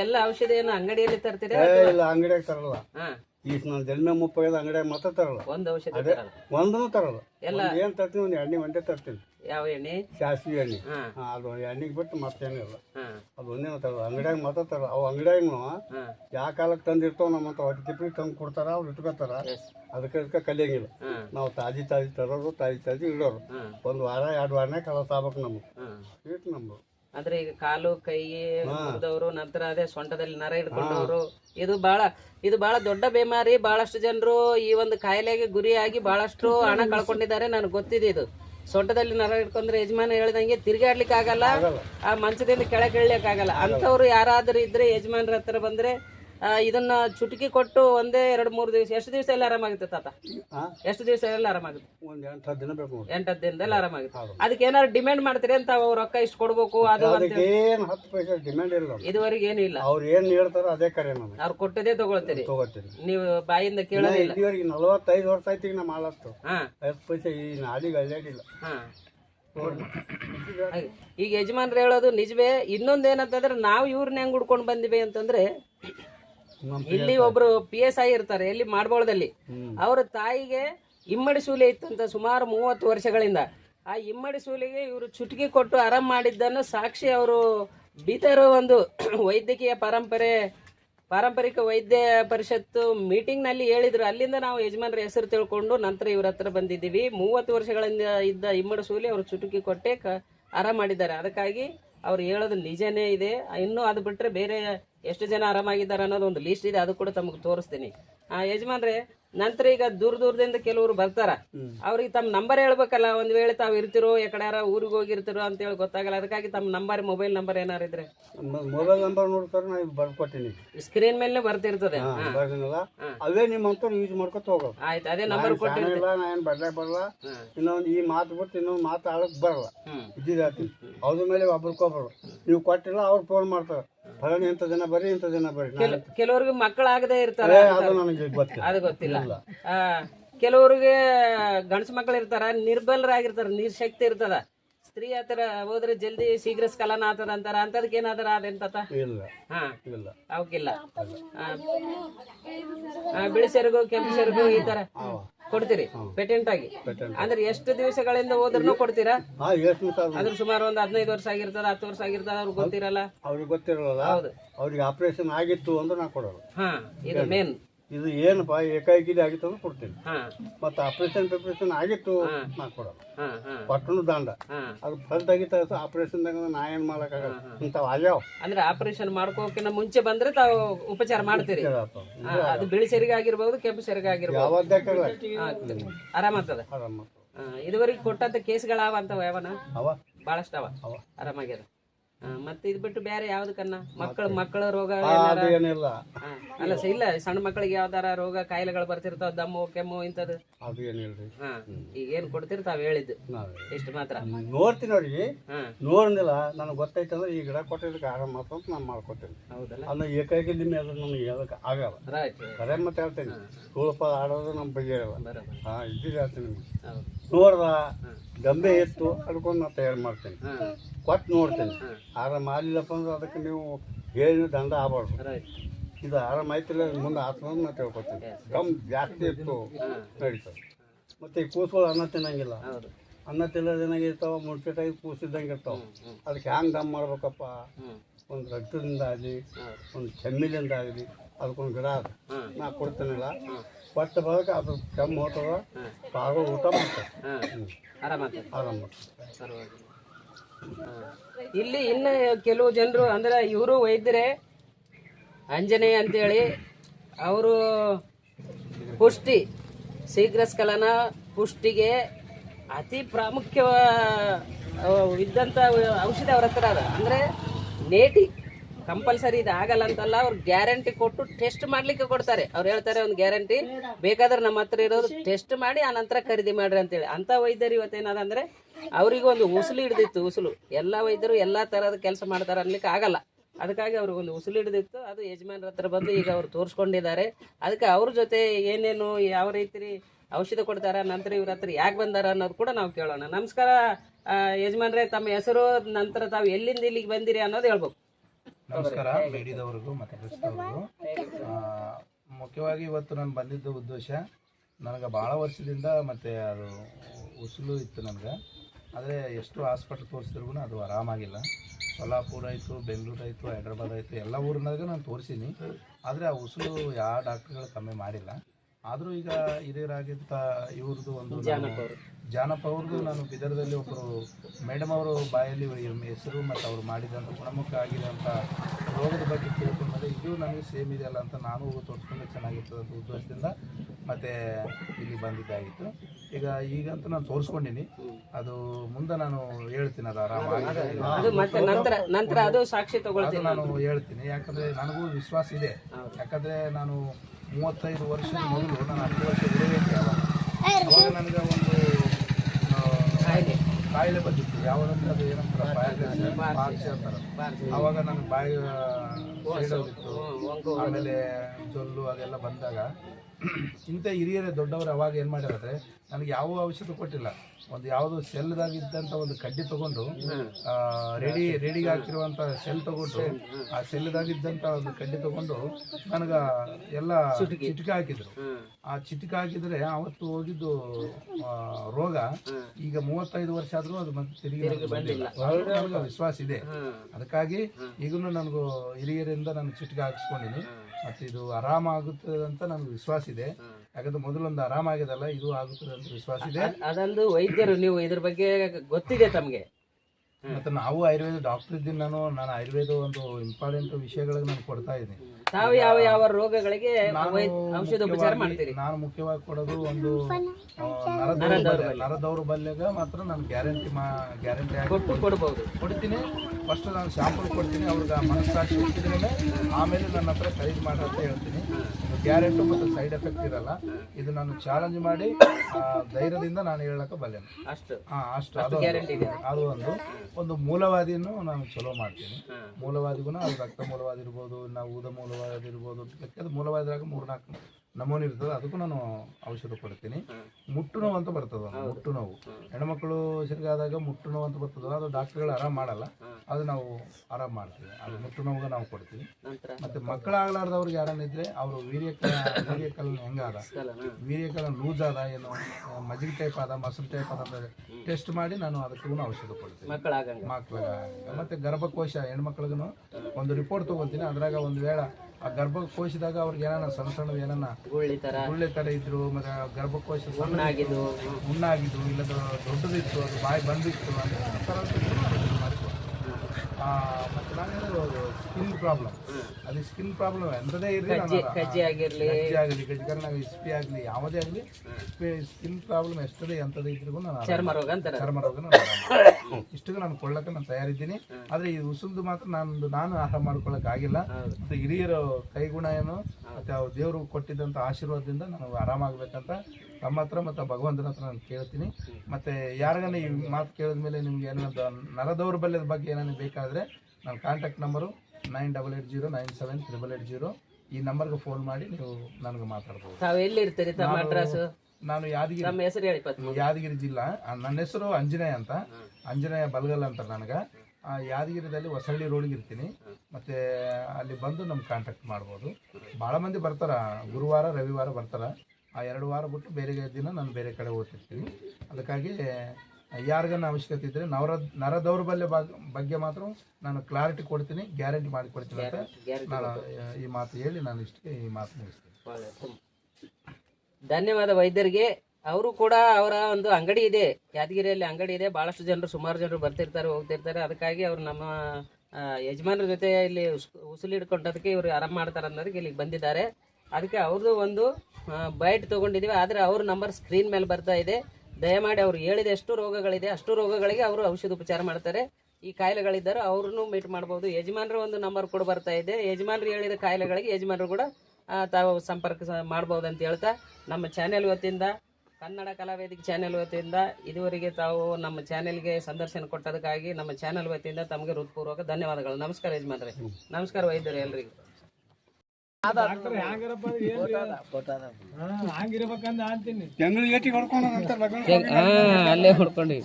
ಎಲ್ಲ ಔಷಧಿ ಏನು ಅಂಗಡಿಯಲ್ಲಿ ತರ್ತೀರಾ ಇಲ್ಲ ಅಂಗಡಿಯಾಗ ತರಲ್ಲ. ಹಾ. ಈ ನಾನು ಜನ್ಮ ಮುಪ್ಪಾಗ್ಯದ ಅಂಗಡಿಯಾಗ ಮತ್ತೆ ತರಲ್ಲ. ಒಂದು ಔಷಧಿ ಅದೇ ತರಲ್ಲ. ಒಂದೂ ತರಲ್ಲ. ಎಲ್ಲ ಏನು ತರ್ತೀನಿ ಒಂದು ಎಣ್ಣೆ ಒಂದೇ ತರ್ತೀನಿ. ಯಾವ ಎಣ್ಣೆ? ಸಾಸಿವೆ ಎಣ್ಣೆ. ಹಾ. ಹಾ, ಅದು ಎಣ್ಣೆಗೆ ಬಿಟ್ಟು ಮತ್ತೇನಿಲ್ಲ ಹಾ. ಅದು ಒಂದೇನೋ ತರಲ್ಲ. ಅಂಗಡಿಯಾಗ ಮತ್ತೆ ತರಲ್ಲ. ಅವು ಅಂಗಡಿಯಾಗ ಹಾ. ಯಾವ ಕಾಲಕ್ಕೆ ತಂದಿರ್ತಾವ ನಮ್ಮಂತ ಹೊಟ್ಟೆ ತಿಪ್ಪಿ ತಂದು ಕೊಡ್ತಾರ ಅವ್ರು ಇಟ್ಕೋತಾರ. ಎಸ್ ಅದಕ್ಕೆ ಅದಕ್ಕೆ ಕಲಿಯಂಗಿಲ್ಲ. ಹಾ. ನಾವು ತಾಜಿ ತಾಜಿ ತರೋರು ತಾಜಿ ತಾಜಿ ಇಡೋರು. ಹಾ. ಒಂದು ವಾರ ಎರಡು ವಾರನೇ ಕಲಸ ಆಗ್ಬೇಕು ನಮ್ಗೆ. ಹಾ. ಇಟ್ಟು ನಮ್ದು. ಅಂದ್ರೆ ಈಗ ಕಾಲು ಕೈ ಮುರಿದವರು ನಂತರ ಅದೇ ಸೊಂಟದಲ್ಲಿ ನರ ಹಿಡ್ಕೊಂಡವರು. ಇದು ಬಹಳ ಇದು ಬಹಳ ದೊಡ್ಡ ಬೇಮಾರಿ. ಬಹಳಷ್ಟು ಜನರು ಈ ಒಂದು ಕಾಯಿಲೆಗೆ ಗುರಿಯಾಗಿ ಬಹಳಷ್ಟು ಹಣ ಕಳ್ಕೊಂಡಿದ್ದಾರೆ. ನನಗೆ ಗೊತ್ತಿದೆ ಇದು. ಸೊಂಟದಲ್ಲಿ ನರ ಹಿಡ್ಕೊಂಡ್ರೆ ಯಜಮಾನ ಹೇಳ್ದಂಗೆ ತಿರ್ಗಾಡ್ಲಿಕ್ಕೆ ಆಗಲ್ಲ. ಆ ಮಂಚದಿಂದ ಕೆಳಗೆ ಇಳ್ಲಿಕ್ಕೆ ಆಗಲ್ಲ. ಅಂಥವ್ರು ಯಾರಾದ್ರೂ ಇದ್ರೆ ಯಜಮಾನ್ರ ಹತ್ರ ಬಂದ್ರೆ ಇದನ್ನ ಚುಟುಕಿ ಕೊಟ್ಟು ಒಂದೇ ಎರಡು ಮೂರು ದಿವಸ ಎಷ್ಟು ದಿವಸ ಎಲ್ಲ ಆರಾಮಾಗುತ್ತೆ ತಾತ? ಎಷ್ಟು ದಿವಸ ಎಲ್ಲ ಆರಾಮಾಗುತ್ತೆ? ಒಂದು ಎಂಟು ಹತ್ತು ದಿನ ಬೇಕು ಎಂಟು ದಿನದಲ್ಲಿ ಆರಾಮಾಗುತ್ತೆ. ಅದಕ್ಕೆ ಏನಾದ್ರು ಡಿಮ್ಯಾಂಡ್ ಮಾಡ್ತೀರಿ ಅಂತ ಅವ್ರು ರೊಕ್ಕ ಇಷ್ಟು ಕೊಡ್ಬೇಕು ಅದು ಏನು ಹತ್ತು ಪೈಸೆ ಡಿಮ್ಯಾಂಡ್ ಇಲ್ಲ. ಇದುವರೆಗೆ ಏನು ಇಲ್ಲ. ಅವ್ರು ಏನು ಹೇಳ್ತಾರೋ ಅದೇ ಕರೆ ನಾನು ಅವ್ರು ಕೊಟ್ಟದೇ ತಗೊಳ್ತೀರಿ. ತಗೋತೀರಿ ನೀವು ಬಾಯಿಂದ ಕೇಳೋದಿಲ್ಲ. ಇದುವರೆಗೆ ನಲವತ್ತೈದು ವರ್ಷ ಆಯ್ತು ಈಗ ನಾ ಹಾ. ಹತ್ತು ಪೈಸೆ ಈ ನಾಡಿಗೆ ಅಲ್ಲಾಡಿಲ್ಲ ಹಾ. ಈಗ ಯಜಮಾನ್ರು ಹೇಳೋದು ನಿಜವೇ. ಇನ್ನೊಂದೇನಂತಂದ್ರೆ ನಾವು ಇವ್ರನ್ನ ಹೆಂಗ್ ಹುಡ್ಕೊಂಡು ಬಂದಿವಿ ಅಂತಂದ್ರೆ ಇಲ್ಲಿ ಒಬ್ರು ಪಿ ಎಸ್ ಐ ಇರ್ತಾರೆ ಎಲ್ಲಿ ಮಾಡ್ಬೋಳದಲ್ಲಿ. ಅವ್ರ ತಾಯಿಗೆ ಇಮ್ಮಡಿ ಸೂಲಿ ಇತ್ತಂತ ಸುಮಾರು ಮೂವತ್ತು ವರ್ಷಗಳಿಂದ. ಆ ಇಮ್ಮಡಿ ಸೂಲಿಗೆ ಇವರು ಚುಟುಕಿ ಕೊಟ್ಟು ಆರಾಮ್ ಮಾಡಿದ್ದನ್ನು ಸಾಕ್ಷಿ ಅವರು ಬೀದರ್ ಒಂದು [CLEARS THROAT] ವೈದ್ಯಕೀಯ ಪರಂಪರೆ ಪಾರಂಪರಿಕ ವೈದ್ಯ ಪರಿಷತ್ತು ಮೀಟಿಂಗ್ನಲ್ಲಿ ಹೇಳಿದ್ರು. ಅಲ್ಲಿಂದ ನಾವು ಯಜಮಾನರ ಹೆಸರು ತಿಳ್ಕೊಂಡು ನಂತರ ಇವ್ರ ಹತ್ರ ಬಂದಿದ್ದೀವಿ. ಮೂವತ್ತು ವರ್ಷಗಳಿಂದ ಇದ್ದ ಇಮ್ಮಡಿ ಸೂಲಿ ಅವರು ಚುಟುಕಿ ಕೊಟ್ಟೆ ಕ ಆರಾಮ್ ಮಾಡಿದ್ದಾರೆ. ಅದಕ್ಕಾಗಿ ಅವ್ರು ಹೇಳೋದು ನಿಜನೇ ಇದೆ. ಇನ್ನು ಅದು ಬಿಟ್ರೆ ಬೇರೆ ಎಷ್ಟು ಜನ ಆರಾಮಾಗಿದ್ದಾರೆ ಅನ್ನೋದು ಒಂದು ಲೀಸ್ಟ್ ಇದೆ ಅದು ಕೂಡ ತಮಗೆ ತೋರಿಸ್ತೀನಿ. ಆ ಯಜಮಾನ್ರೆ ನಂತರ ಈಗ ದೂರ ದೂರದಿಂದ ಕೆಲವರು ಬರ್ತಾರ. ಅವ್ರಿಗೆ ತಮ್ಮ ನಂಬರ್ ಹೇಳ್ಬೇಕಲ್ಲ ಒಂದ್ ವೇಳೆ ತಾವ್ ಇರ್ತಿರೋ ಯಾರ ಊರಿಗೆ ಹೋಗಿರ್ತಿರೋ ಅಂತ ಹೇಳಿ ಗೊತ್ತಾಗಲ್ಲ. ಅದಕ್ಕಾಗಿ ತಮ್ಮ ನಂಬರ್ ಮೊಬೈಲ್ ನಂಬರ್ ಏನಾರಿದ್ರೆ ಮೊಬೈಲ್ ನಂಬರ್ ನೋಡ್ತಾರೆ ನಾನು ಬರ್ಕೊಟ್ಟಿನಿ. ಸ್ಕ್ರೀನ್ ಮೇಲೆ ಬರ್ತಿರ್ತದೆ. ಅವೇ ನಿಮ್ಮಂತವ್ರು ಯೂಸ್ ಮಾಡ್ಕೊತ ಹೋಗೋ. ಆಯ್ತು ಅದೇ ನಂಬರ್ ಕೊಟ್ಟಿಲ್ಲ ನಾನು ಬರ್ಲಾಕ್ ಬರಲ್ಲ ಇನ್ನೊಂದು ಈ ಮಾತು ಬಿಟ್ಟು ಇನ್ನೊಂದು ಮಾತು ಆಳಕ್ ಬರಲ್ಲ. ಇದ್ದಿದ್ದಾತಿ ಅವ್ರ ಮೇಲೆ ಒಬ್ರಿಗೊಬ್ರು ನೀವು ಕೊಟ್ಟಿಲ್ಲ ಅವ್ರು ಫೋನ್ ಮಾಡ್ತಾರೆ. ಫಲಾನಿ ಅಂತ ಜನ ಬರ್ರಿ ಅಂತ ಜನ ಬರ್ರಿ? ಕೆಲವ್ರಿಗೆ ಮಕ್ಕಳಾಗದೇ ಇರ್ತಾರೆ ಅದು ನನಗೆ ಗೊತ್ತಿಲ್ಲ. ಅದು ಗೊತ್ತಿಲ್ಲ. ಆ, ಕೆಲವ್ರಿಗೆ ಗಂಡಸು ಮಕ್ಕಳು ಇರ್ತಾರ ನಿರ್ಬಲರಾಗಿರ್ತಾರ ನಿರ್ಶಕ್ತಿ ಇರ್ತದ. ಸ್ತ್ರೀ ಆತರ ಹೋದ್ರೆ ಜಲ್ದಿ ಶೀಘ್ರ ಸ್ಕಲನ ಆತದ ಅಂತಾರ? ಅಂತದಕ್ಕೆ ಏನಾದ್ರ ತಾತ ಇಲ್ಲ. ಹಾ. ಇಲ್ಲ. ಅವಕ್ಕಿಲ್ಲ. ಬಿಳಿ ಸೆರಗು ಕೆಂಪು ಸೆರಗು ಈ ತರ ಕೊಡ್ತೀರಿ? ಪೇಟೆಂಟ್. ಆಗಿ ಅಂದ್ರೆ ಎಷ್ಟು ದಿವಸಗಳಿಂದ ಹೋದ್ರೂ ಕೊಡ್ತೀರಾ? ಅದ್ರ ಸುಮಾರು ಒಂದ್ ಹದಿನೈದು ವರ್ಷ ಆಗಿರ್ತದ ಹತ್ತು ವರ್ಷ ಆಗಿರ್ತದ ಅವ್ರಿಗೆ ಗೊತ್ತಿರಲ್ಲ? ಅವ್ರಿಗೆ ಗೊತ್ತಿರಲ್ಲ ಹೌದು. ಅವ್ರಿಗೆ ಆಪರೇಷನ್ ಆಗಿತ್ತು ಅಂದ್ರೆ ನಾ ಕೊಡೋದು. ಹಾ ಇದು ಮೇನ್ ಇದು ಏನಪ್ಪ ಏಕಾಏಕಿಲಿ ಆಗಿತ್ತು ಅಂದ್ರೆ ಕೊಡ್ತೀನಿ. ಮತ್ತೆ ಆಪರೇಷನ್ ಪ್ರಿಪರೇಷನ್ ಆಗಿತ್ತು ನಾ ಹಾ ಪಟ್ಟಣ ದಂಡ. ಅದು ಫಲ್ಟ್ ಆಗಿತ್ತು ಆಪರೇಷನ್ ನಾ ಏನ್ ಮಾಡಕ್ಕಾಗಲ್ಲ. ಇಂಥವು ಆಗ್ಯಾವ. ಅಂದ್ರೆ ಆಪರೇಷನ್ ಮಾಡ್ಕೋಕಿನ ಮುಂಚೆ ಬಂದ್ರೆ ತಾವು ಉಪಚಾರ ಮಾಡ್ತೀರಿ. ಅದು. ಬಿಳಿ ಸೆರಿಗೆ ಆಗಿರ್ಬಹುದು ಕೆಂಪು ಸೆರಿಗೆ ಆಗಿರ್ಬಹುದು ಆರಾಮಾಗ್ತದೆ ಆರಾಮ ಇದುವರೆಗೆ ಕೊಟ್ಟಂತ ಕೇಸ್ಗಳಾವ ಅಂತವ ಯಾವನ? ಅವ. ಬಹಳಷ್ಟು ಅವ. ಆರಾಮಾಗ್ಯದ. ಮತ್ತೆ ಇದು ಬಿಟ್ಟು ಬೇರೆ ಯಾವ್ದಕ್ಕನ್ನ ಮಕ್ಕಳ ಮಕ್ಕಳ ರೋಗ ಏನಾರ? ಏನಿಲ್ಲ ಹಾ, ಅಲ್ಲ ಸ ಇಲ್ಲ ಸಣ್ಣ ಮಕ್ಕಳಿಗೆ ಯಾವ್ದಾರ ರೋಗ ಕಾಯಿಲೆಗಳು ಬರ್ತಿರ್ತಾವ ದಮ್ಮು ಕೆಮ್ಮು ಇಂಥದ್ದು? ಅದು ಏನಿಲ್ರಿ ಹಾ ಈಗ ಏನ್ ಕೊಡ್ತಿರ್ತಾವ ಹೇಳಿದ್ದು? ನಾವೇ. ಇಷ್ಟು ಮಾತ್ರ. ನೋಡ್ತೀನಿ ನೋಡಿ ಹಾ. ನೋಡಿಲ್ಲ ನನಗೆ ಗೊತ್ತೈತೆ ಅಂದ್ರೆ ಈ ಗಿಡ ಕೊಟ್ಟಿದ್ದಕ್ಕೆ ಆರಾಮ ಮಾತ್ರ ಅಂತ ನಾನು ಮಾಡ್ಕೊತೀನಿ. ಹೌದಲ್ಲ? ಅದನ್ನ ಏಕೈಕ ನಿಮ್ಮ ನಮ್ಗೆ ಹೇಳಕ್ಕೆ ಆಗಲ್ಲ. ರೈಟ್ ಕರೆ ಮತ್ತೆ ಹೇಳ್ತೀನಿ. ಸುಳಪ ಆಡೋದು ನಮ್ಮ ಬಗ್ಗೆ ಇರಲ್ಲ ಬರೋબર ಹಾಂ ಇದ್ದಿದ್ದು ಹೇಳ್ತೀನಿ ನಿಮ್ಗೆ. ಹೌದು. ನೋಡ್ದ? ಗೊಂಬೆ ಎತ್ತು ಅದಕ್ಕೊಂದು ನಾನು ತಯಾರು ಮಾಡ್ತೀನಿ. ಕೊಟ್ಟು ನೋಡ್ತೀನಿ. ಆರಾಮ ಆಗಲಿಲ್ಲಪ್ಪ ಅಂದ್ರೆ ಅದಕ್ಕೆ ನೀವು ಹೇಳಿ ದಂಡ ಆಗಬಾರ್ದು. ಇದು ಆರಾಮ ಆಯ್ತಿಲ್ಲ ಮುಂದೆ ಆತ್ಮ ನಾನು ತಿಳ್ಕೊತೀನಿ ದಮ್ ಜಾಸ್ತಿ ಇತ್ತು. ನಡೀತದೆ ಮತ್ತು ಈ ಕೂಸುಗಳು ಅನ್ನ ತಿನ್ನಂಗಿಲ್ಲ. ಅನ್ನ ಅನ್ನ ತಿನ್ನೋದೇನಾಗಿರ್ತಾವ ಮುಡ್ಸಿಟಾಗಿ ಕೂಸಿದ್ದಂಗೆ ಇರ್ತಾವ. ಅದಕ್ಕೆ ಹ್ಯಾಂಗೆ ದಮ್ ಮಾಡ್ಬೇಕಪ್ಪ? ಒಂದು ರಕ್ತದಿಂದ ಆಗಲಿ ಒಂದು ಚೆಮ್ಮಿಲಿಂದ ಆಗಲಿ ಅದಕ್ಕೊಂದು ಗಿಡ. ನಾ ಕೊಡ್ತೀನಿಲ್ಲ. ಕೊಟ್ಟ ಬಳಿಕ ಅದು ಕೆಮ್ಮು ಹೋಗ್ತದ ಪಾಗ ಊಟ ಮಾಡ್ತಾರೆ. ಆರಾಮ. ಇಲ್ಲಿ ಇನ್ನು ಕೆಲವು ಜನರು ಅಂದ್ರೆ ಇವರು ವೈದ್ಯರೇ ಅಂಜನೇಯ ಅಂತೇಳಿ ಅವರು ಪುಷ್ಟಿ ಶೀಘ್ರ ಸ್ಖಲನ ಪುಷ್ಟಿಗೆ ಅತಿ ಪ್ರಾಮುಖ್ಯ ಇದ್ದಂಥ ಔಷಧಿ ಅವ್ರ ಹತ್ರ ಅದ. ಅಂದರೆ ನೇಟಿ ಕಂಪಲ್ಸರಿ ಇದು ಆಗಲ್ಲ ಅಂತಲ್ಲ, ಅವ್ರು ಗ್ಯಾರಂಟಿ ಕೊಟ್ಟು ಟೆಸ್ಟ್ ಮಾಡ್ಲಿಕ್ಕೆ ಕೊಡ್ತಾರೆ. ಅವ್ರು ಹೇಳ್ತಾರೆ ಒಂದು ಗ್ಯಾರಂಟಿ, ಬೇಕಾದ್ರೆ ನಮ್ಮ ಹತ್ರ ಇರೋದು ಟೆಸ್ಟ್ ಮಾಡಿ, ಆ ನಂತರ ಖರೀದಿ ಮಾಡ್ರಿ ಅಂತೇಳಿ. ಅಂತ ವೈದ್ಯರು ಇವತ್ತೇನದ ಅಂದ್ರೆ, ಅವ್ರಿಗೆ ಒಂದು ಉಸುಲು ಹಿಡ್ದಿತ್ತು, ಉಸುಲು. ಎಲ್ಲ ವೈದ್ಯರು ಎಲ್ಲಾ ತರಹದ ಕೆಲಸ ಮಾಡ್ತಾರೆ ಅನ್ಲಿಕ್ಕೆ ಆಗಲ್ಲ. ಅದಕ್ಕಾಗಿ ಅವ್ರಿಗೆ ಒಂದು ಉಸುಲು ಹಿಡ್ದಿತ್ತು. ಅದು ಯಜಮಾನ್ರ ಹತ್ರ ಬಂದು ಈಗ ಅವ್ರು ತೋರಿಸ್ಕೊಂಡಿದ್ದಾರೆ. ಅದಕ್ಕೆ ಅವ್ರ ಜೊತೆ ಏನೇನು, ಯಾವ ರೀತಿ ಔಷಧ ಕೊಡ್ತಾರ, ನಂತರ ಇವ್ರ ಹತ್ರ ಯಾಕೆ ಬಂದಾರ ಅನ್ನೋದು ಕೂಡ ನಾವು ಕೇಳೋಣ. ನಮಸ್ಕಾರ ಯಜಮಾನ್ರೆ, ತಮ್ಮ ಹೆಸರು, ನಂತರ ತಾವು ಎಲ್ಲಿಂದ ಇಲ್ಲಿಗೆ ಬಂದಿರಿ ಅನ್ನೋದು ಹೇಳ್ಬೇಕು. ನಮಸ್ಕಾರ ಬೇಡಿದವ್ರಿಗೂ ಮತ್ತು ಕ್ರಿಸ್ತವ್ರಿಗೂ ಮುಖ್ಯವಾಗಿ ಇವತ್ತು ನಾನು ಬಂದಿದ್ದ ಉದ್ದೇಶ ನನಗೆ ಭಾಳ ವರ್ಷದಿಂದ ಮತ್ತು ಅದು ಉಸಿಲು ಇತ್ತು ನನಗೆ. ಆದರೆ ಎಷ್ಟು ಹಾಸ್ಪಿಟ್ಲ್ ತೋರಿಸಿದ್ರು ಅದು ಆರಾಮಾಗಿಲ್ಲ. ಸೊಲ್ಲಾಪುರ ಆಯಿತು ಬೆಂಗಳೂರು ಆಯಿತು ಹೈದ್ರಾಬಾದ್ ಆಯಿತು ಎಲ್ಲ ಊರಿನಾಗ ನಾನು ತೋರಿಸೀನಿ. ಆದರೆ ಆ ಉಸಿಲು ಯಾವ ಡಾಕ್ಟ್ರುಗಳು ಕಮ್ಮಿ ಮಾಡಿಲ್ಲ. ಆದರೂ ಈಗ ಹಿರಿಯರಾಗಿದ್ದ ಇವ್ರದ್ದು ಒಂದು ಜಾನಪ್ಪ ಅವ್ರದ್ದು ನಾನು ಬಿದರದಲ್ಲಿ ಒಬ್ಬರು ಮೇಡಮ್ ಅವರು ಬಾಯಲ್ಲಿ ಹೆಸರು ಮತ್ತು ಅವರು ಮಾಡಿದಂಥ ಗುಣಮುಖ ಆಗಿರೋಂಥ ರೋಗದ ಬಗ್ಗೆ ತಿಳ್ಕೊಂಡ್ಮೇಲೆ ಇದು ನನಗೆ ಸೇಮ್ ಇದೆಯಲ್ಲ ಅಂತ ನಾನು ತೋರಿಸ್ಕೊಂಡ್ರೆ ಚೆನ್ನಾಗಿರ್ತದೆ ಅಂತ ಉದ್ದೇಶದಿಂದ ಮತ್ತು ಇಲ್ಲಿ ಬಂದಿದ್ದಾಗಿತ್ತು. ಈಗ ಈಗಂತೂ ನಾನು ತೋರಿಸ್ಕೊಂಡಿನಿ. ಅದು ಮುಂದೆ ನಾನು ಹೇಳ್ತೀನಿ ಅದು ಆರಾಮಾಗಿ ನಂತರ ಅದು ಸಾಕ್ಷಿ ತಗೊಳ್ತೀನಿ. ನಾನು ಹೇಳ್ತೀನಿ. ಯಾಕಂದರೆ ನನಗೂ ವಿಶ್ವಾಸ ಇದೆ. ಯಾಕಂದರೆ ನಾನು ಮೂವತ್ತೈದು ವರ್ಷ ಮೊದಲು ನಾನು ಹತ್ತು ವರ್ಷ ಇರಬೇಕು ಅವಾಗ ನನಗೆ ಒಂದು ಕಾಯಿಲೆ ಬಂದಿತ್ತು. ಯಾವಾಗಂದ್ರೆ ಅದು ಏನಂತಾರೆ ಬಾಯಲ್ಲಿ ಪಾರ್ಸಿ ಅಂತಾರೆ. ಅವಾಗ ನನಗೆ ಬಾಯಿ ಒಂದು ಆಮೇಲೆ ಜೊಲ್ಲು ಅದೆಲ್ಲ ಬಂದಾಗ ಇಂಥ ಹಿರಿಯರೇ ದೊಡ್ಡವರು ಅವಾಗ ಏನು ಮಾಡಿದ್ರೆ ನನಗೆ ಯಾವ ಔಷಧ ಕೊಟ್ಟಿಲ್ಲ. ಒಂದು ಯಾವುದೋ ಸೆಲ್ದಾಗಿದ್ದಂಥ ಒಂದು ಕಡ್ಡಿ ತಗೊಂಡು ರೆಡಿ ರೆಡಿಗೆ ಹಾಕಿರುವಂಥ ಸೆಲ್ ತಗೊಂಡು ಆ ಸೆಲ್ದಾಗಿದ್ದಂಥ ಒಂದು ಕಡ್ಡಿ ತಗೊಂಡು ನನಗೆ ಎಲ್ಲ ಚಿಟಿಕೆ. ಹಾಕಿದ್ರು. ಆ ಚಿಟಿಕೆ ಹಾಕಿದ್ರೆ ಅವತ್ತು ಹೋಗಿದ್ದು ರೋಗ. ಈಗ ಮೂವತ್ತೈದು ವರ್ಷ ಆದರೂ ಅದು ಮತ್ತೆ ತಿರುಗಿ ಬಂದಿಲ್ಲ. ವಿಶ್ವಾಸ ಇದೆ. ಅದಕ್ಕಾಗಿ ಈಗಲೂ ನನಗೂ ಹಿರಿಯರಿಂದ ನಾನು ಚಿಟಿಕೆ ಹಾಕಿಸ್ಕೊಂಡಿನಿ. ಮತ್ತು ಇದು ಆರಾಮ ಆಗುತ್ತದೆ ಅಂತ ನಮ್ಗೆ ವಿಶ್ವಾಸ ಇದೆ. ಯಾಕಂದ್ರೆ ಮೊದಲೊಂದು ಆರಾಮ ಆಗಿದಲ್ಲ ಇದು ಆಗುತ್ತದೆ ಅಂತ ವಿಶ್ವಾಸ ಇದೆ. ಅದೊಂದು ವೈದ್ಯರು ನೀವು ಇದ್ರ ಬಗ್ಗೆ ಗೊತ್ತಿದೆ ತಮಗೆ. ಮತ್ತು ನಾವು ಆಯುರ್ವೇದ ಡಾಕ್ಟರ್ ಇದ್ದೀನಿ ನಾನು ನಾನು ಆಯುರ್ವೇದ ಒಂದು ಇಂಪಾರ್ಟೆಂಟ್ ವಿಷಯಗಳಿಗೆ ನಾನು ಕೊಡ್ತಾ ಇದ್ದೀನಿ. ತಾವು ಯಾವ ಯಾವ ರೋಗಗಳಿಗೆ ಔಷಧ ಉಪಚಾರ ಮುಖ್ಯವಾಗಿ- ಮಾಡ್ತೀರಿ? ನಾನು ಮುಖ್ಯವಾಗಿ ಕೊಡೋದು ಒಂದು ನರದವ್ರ ಬಲ್ಯಾಗ ಮಾತ್ರ ನಾನು ಗ್ಯಾರಂಟಿ ಮಾ ಗ್ಯಾರಂಟಿ ಆಗಿ ಕೊಟ್ಟು ಕೊಡ್ಬೋದು. ಕೊಡ್ತೀನಿ. ಫಸ್ಟ್ ನಾನು ಶಾಂಪಲ್ ಕೊಡ್ತೀನಿ ಅವ್ರಿಗೆ ಮನಸ್ಸಾಕ್ಷಿ ಇಟ್ಟಿದ್ರೆ ಆಮೇಲೆ ನನ್ನ ಹತ್ರ ಖರೀದಿ ಮಾಡಿ ಅಂತ ಹೇಳ್ತೀನಿ. ಗ್ಯಾರಂಟಿ ಮತ್ತು ಸೈಡ್ ಎಫೆಕ್ಟ್ ಇರಲ್ಲ. ಇದು ನಾನು ಚಾಲೆಂಜ್ ಮಾಡಿ ಧೈರ್ಯದಿಂದ ನಾನು ಹೇಳಕ್ಕೆ ಬಲ್ಲೆ. ಅಷ್ಟು. ಹಾಂ ಅಷ್ಟು. ಅದು ಒಂದು. ಅದು ಒಂದು. ಒಂದು ಮೂಲವಾದಿಯನ್ನು ನಾನು ಚಲೋ ಮಾಡ್ತೀನಿ. ಮೂಲವಾದಿಗೂ ಅದು ರಕ್ತ ಮೂಲವಾದಿ ಇರ್ಬೋದು ನಾವು ಊದ ಮೂಲವಾದಿ ಇರ್ಬೋದು ಬೇಕಾದ ಮೂರು ನಾಲ್ಕು ನಮೂನೆ ಇರ್ತದೆ. ಅದಕ್ಕೂ ನಾನು ಔಷಧ ಕೊಡ್ತೀನಿ. ಮುಟ್ಟು ನೋವು ಅಂತ ಬರ್ತದೆ ಮುಟ್ಟು ನೋವು. ಹೆಣ್ಮಕ್ಳು ಸಿರಿಗಾದಾಗ ಮುಟ್ಟು ನೋವು ಅಂತ ಬರ್ತದೆ ಅದು ಡಾಕ್ಟರ್ಗಳು ಆರಾಮ್ ಮಾಡಲ್ಲ. ಅದು ನಾವು ಆರಾಮ್ ಮಾಡ್ತೀವಿ. ಅದು ಮುಟ್ಟು ನೋವಿಗೆ ನಾವು ಕೊಡ್ತೀವಿ. ಮತ್ತೆ ಮಕ್ಕಳಾಗಲಾರ್ದವ್ರಿಗೆ ಯಾರನ್ನಿದ್ರೆ ಅವರು ವೀರ್ಯಕಲ ವೀರ್ಯಕಲ್ ಹೆಂಗಾದ ವೀರ್ಯಕಲ ಲೂಸ್ ಆದ ಏನು ಮಜ್ಜಿಗೆ ಟೈಪ್ ಆದ ಮೊಸರು ಟೈಪ್ ಆದ ಟೆಸ್ಟ್ ಮಾಡಿ ನಾನು ಅದಕ್ಕೂ ಔಷಧ ಕೊಡ್ತೀನಿ ಮಕ್ಕಳ ಮತ್ತೆ ಗರ್ಭಕೋಶ ಹೆಣ್ಮಕ್ಳಿಗೂ ಒಂದು ರಿಪೋರ್ಟ್ ತಗೋತೀನಿ ಅದ್ರಾಗ ಒಂದು ವೇಳೆ ಆ ಗರ್ಭಕೋಶದಾಗ ಅವ್ರಿಗೆ ಏನಾರ ಸಣ್ಣ ಸಣ್ಣ ಏನಾರ ಗುಳ್ಳೆ ತರ. ಇದ್ರು ಮತ್ತೆ ಗರ್ಭಕೋಶ ಸಣ್ಣ ಆಗಿದ್ದು ಹುಣ್ಣಾಗಿದ್ದು ಇಲ್ಲದ ದೊಡ್ಡದಿತ್ತು ಅದು ಬಾಯಿ ಬಂದಿತ್ತು ಅಂತ ಆ ಮತ್ತೆ ನಾನು ಹೇಳೋದು ಸ್ಕಿನ್ ಪ್ರಾಬ್ಲಮ್ ಅದು ಸ್ಕಿನ್ ಪ್ರಾಬ್ಲಮ್ ಎಂಥದೇ ಇರಲಿ ಕಜ್ಜಿ ಆಗಿರಲಿ. ಕಜ್ಜಿ ಆಗಲಿ ಗಜ್ಜಿಕರಣ ಇಸ್ಪಿ ಆಗಲಿ ಯಾವುದೇ ಆಗಲಿ ಸ್ಕಿನ್ ಪ್ರಾಬ್ಲಮ್ ಎಷ್ಟದೇ ಎಂಥದೇ ಇದ್ರಿಗೂ ನಾನು ಚರ್ಮ ರೋಗ ಅಂತಾರ. ಚರ್ಮ ರೋಗ ನಾನು ಆರಾಮ. ಇಷ್ಟಕ್ಕೆ ನಾನು ಕೊಳ್ಳಕ್ಕೆ ನಾನು ತಯಾರಿದ್ದೀನಿ. ಆದರೆ ಈ ಉಸುಲ್ದು ಮಾತ್ರ ನಾನು ನಾನು ಆಹಾರ ಮಾಡ್ಕೊಳ್ಳಕ್ ಆಗಿಲ್ಲ. ಮತ್ತೆ ಹಿರಿಯರ ಕೈಗುಣ ಏನು ಮತ್ತೆ ಅವ್ರು ದೇವರು ಕೊಟ್ಟಿದ್ದಂಥ ಆಶೀರ್ವಾದದಿಂದ ನಾನು ಆರಾಮಾಗಬೇಕಂತ ತಮ್ಮ ಹತ್ರ ಮತ್ತೆ ಭಗವಂತನ ಹತ್ರ ನಾನು ಕೇಳ್ತೀನಿ. ಮತ್ತೆ ಯಾರಿಗಾನ ಈ ಮಾತು ಕೇಳಿದ ಮೇಲೆ ನಿಮ್ಗೆ ಏನಾದ ನರ ದೌರ್ಬಲ್ಯದ ಬಗ್ಗೆ ಏನಾದ್ರು ಬೇಕಾದ್ರೆ ನನ್ನ contact number nine double eight zero nine seven triple eight zero ಈ ನಂಬರ್ಗೆ ಫೋನ್ ಮಾಡಿ ನೀವು ನನಗೆ ಮಾತಾಡ್ಬೋದು. ತಾವ್ ಎಲ್ಲಿ ಇರ್ತೀರಿ ತಮ್ಮ ಅಡ್ರೆಸ್ ನಾನು ಯಾದಗಿರಿ ಹೆಸರು ಹೇಳಿ ಪತ್ನಿ ಯಾದಗಿರಿ ಜಿಲ್ಲಾ. ಆ, ನನ್ನ ಹೆಸರು ಅಂಜನೇಯ ಅಂತ. ಅಂಜನೇಯ ಬಲ್ಗಲ್ ಅಂತ ನನಗೆ. ಯಾದಗಿರಿದಲ್ಲಿ ಹೊಸಳ್ಳಿ ರೋಡಿಗೆ ಇರ್ತೀನಿ. ಮತ್ತೆ ಅಲ್ಲಿ ಬಂದು ನಮ್ಗೆ ಕಾಂಟ್ಯಾಕ್ಟ್ ಮಾಡ್ಬೋದು. ಭಾಳ ಮಂದಿ ಬರ್ತಾರ. ಗುರುವಾರ ರವಿವಾರ ಬರ್ತಾರ. ಆ ಎರಡು ವಾರ ಬಿಟ್ಟು ಬೇರೆ ದಿನ ನಾನು ಬೇರೆ ಕಡೆ ಓದ್ತಿರ್ತೀನಿ ಅದಕ್ಕಾಗಿ ಯಾರಿಗನ್ನ ಅವಶ್ಯಕತೆ ಇದ್ದರೆ ನವರ ನರ ದೌರ್ಬಲ್ಯ ಬಾಗ್- ಬಗ್ಗೆ ಮಾತ್ರ ನಾನು ಕ್ಲಾರಿಟಿ ಕೊಡ್ತೀನಿ ಗ್ಯಾರಂಟಿ ಮಾಡಿ ಕೊಡ್ತೀನಿ ಅಂತ ನಾನು ಈ ಮಾತು ಹೇಳಿ ನಾನು ಇಷ್ಟಕ್ಕೆ ಈ ಮಾತು ಮುಗಿಸ್ತೀನಿ. ಧನ್ಯವಾದ ವೈದ್ಯರಿಗೆ. ಅವರು ಕೂಡ ಅವರ ಒಂದು ಅಂಗಡಿ ಇದೆ ಯಾದಗಿರಿಯಲ್ಲಿ ಅಂಗಡಿ ಇದೆ. ಬಹಳಷ್ಟು ಜನರು ಸುಮಾರು ಜನರು ಬರ್ತಿರ್ತಾರೆ ಹೋಗ್ತಿರ್ತಾರೆ. ಅದಕ್ಕಾಗಿ ಅವರು ನಮ್ಮ ಯಜಮಾನರ ಜೊತೆ ಇಲ್ಲಿ ಉಸ್- ಉಸುಲು ಹಿಡ್ಕೊಂಡದಕ್ಕೆ ಇವರು ಆರಾಮ್ ಮಾಡ್ತಾರೆ ಅನ್ನೋದಕ್ಕೆ ಇಲ್ಲಿಗೆ ಬಂದಿದ್ದಾರೆ. ಅದಕ್ಕೆ ಅವ್ರದ್ದು ಒಂದು ಬೈಟ್ ತೊಗೊಂಡಿದ್ದೀವಿ. ಆದರೆ ಅವ್ರ ನಂಬರ್ ಸ್ಕ್ರೀನ್ ಮೇಲೆ ಬರ್ತಾ ಇದೆ. ದಯಮಾಡಿ ಅವರು ಹೇಳಿದ ಎಷ್ಟು ರೋಗಗಳಿದೆ, ಅಷ್ಟು ರೋಗಗಳಿಗೆ ಅವರು ಔಷಧ ಉಪಚಾರ ಮಾಡ್ತಾರೆ. ಈ ಕಾಯಿಲೆಗಳಿದ್ದಾರೆ ಅವ್ರನ್ನು ಮೀಟ್ ಮಾಡ್ಬೋದು. ಯಜಮಾನರು ಒಂದು ನಂಬರ್ ಕೂಡ ಬರ್ತಾ ಇದೆ. ಯಜಮಾನರು ಹೇಳಿದ ಕಾಯಿಲೆಗಳಿಗೆ ಯಜಮಾನರು ಕೂಡ ತಾವು ಸಂಪರ್ಕ ಮಾಡ್ಬೋದು ಅಂತ ಹೇಳ್ತಾ, ನಮ್ಮ ಚಾನೆಲ್ ವತಿಯಿಂದ, ಕನ್ನಡ ಕಲಾವೇದಿಕೆ ಚಾನೆಲ್ ವತಿಯಿಂದ ಇದುವರೆಗೆ ತಾವು ನಮ್ಮ ಚಾನೆಲ್ಗೆ ಸಂದರ್ಶನ ಕೊಟ್ಟದಕ್ಕಾಗಿ ನಮ್ಮ ಚಾನೆಲ್ ವತಿಯಿಂದ ತಮಗೆ ಹೃತ್ಪೂರ್ವಕ ಧನ್ಯವಾದಗಳು. ನಮಸ್ಕಾರ ಯಜಮಾನ್ರೆ. ನಮಸ್ಕಾರ ವೈದ್ಯರು ಎಲ್ರಿಗೂ ಹಂಗಿರ್ಬೇಕಂದ ಅಂತೀನಿ ಜಂಗಲ್ ಗಟ್ಟಿ ಹೊಡ್ಕೊಂಡು ಅಲ್ಲೇ ಹೊಡ್ಕೊಂಡು.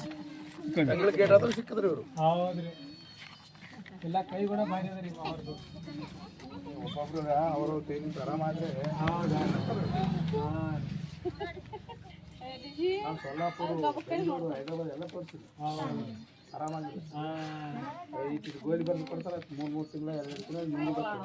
ಎಲ್ಲ ಕೈ ಕೂಡ ಭಾರಿ ಅದ ರೀ ಅವ್ರದ್ದು ಒಬ್ಬೊಬ್ರು ಅವರು ಹೈದ್ರಾಬಾದ್ ಸೊಲ್ಲಾಪುರ ಹೈದರಾಬಾದ್ ಎಲ್ಲ ತೋರಿಸಿದ್ವಿ ಆರಾಮಾಗಿದೆ ಕಡೆ ಗೋಲಿ ಬಂದು ಕೊಡ್ತಾರೆ ಮೂರು ಮೂರು ತಿಂಗಳ ಎರಡು ತಿಂಗಳ ನಿಮ್ಗೆ ಗೊತ್ತು.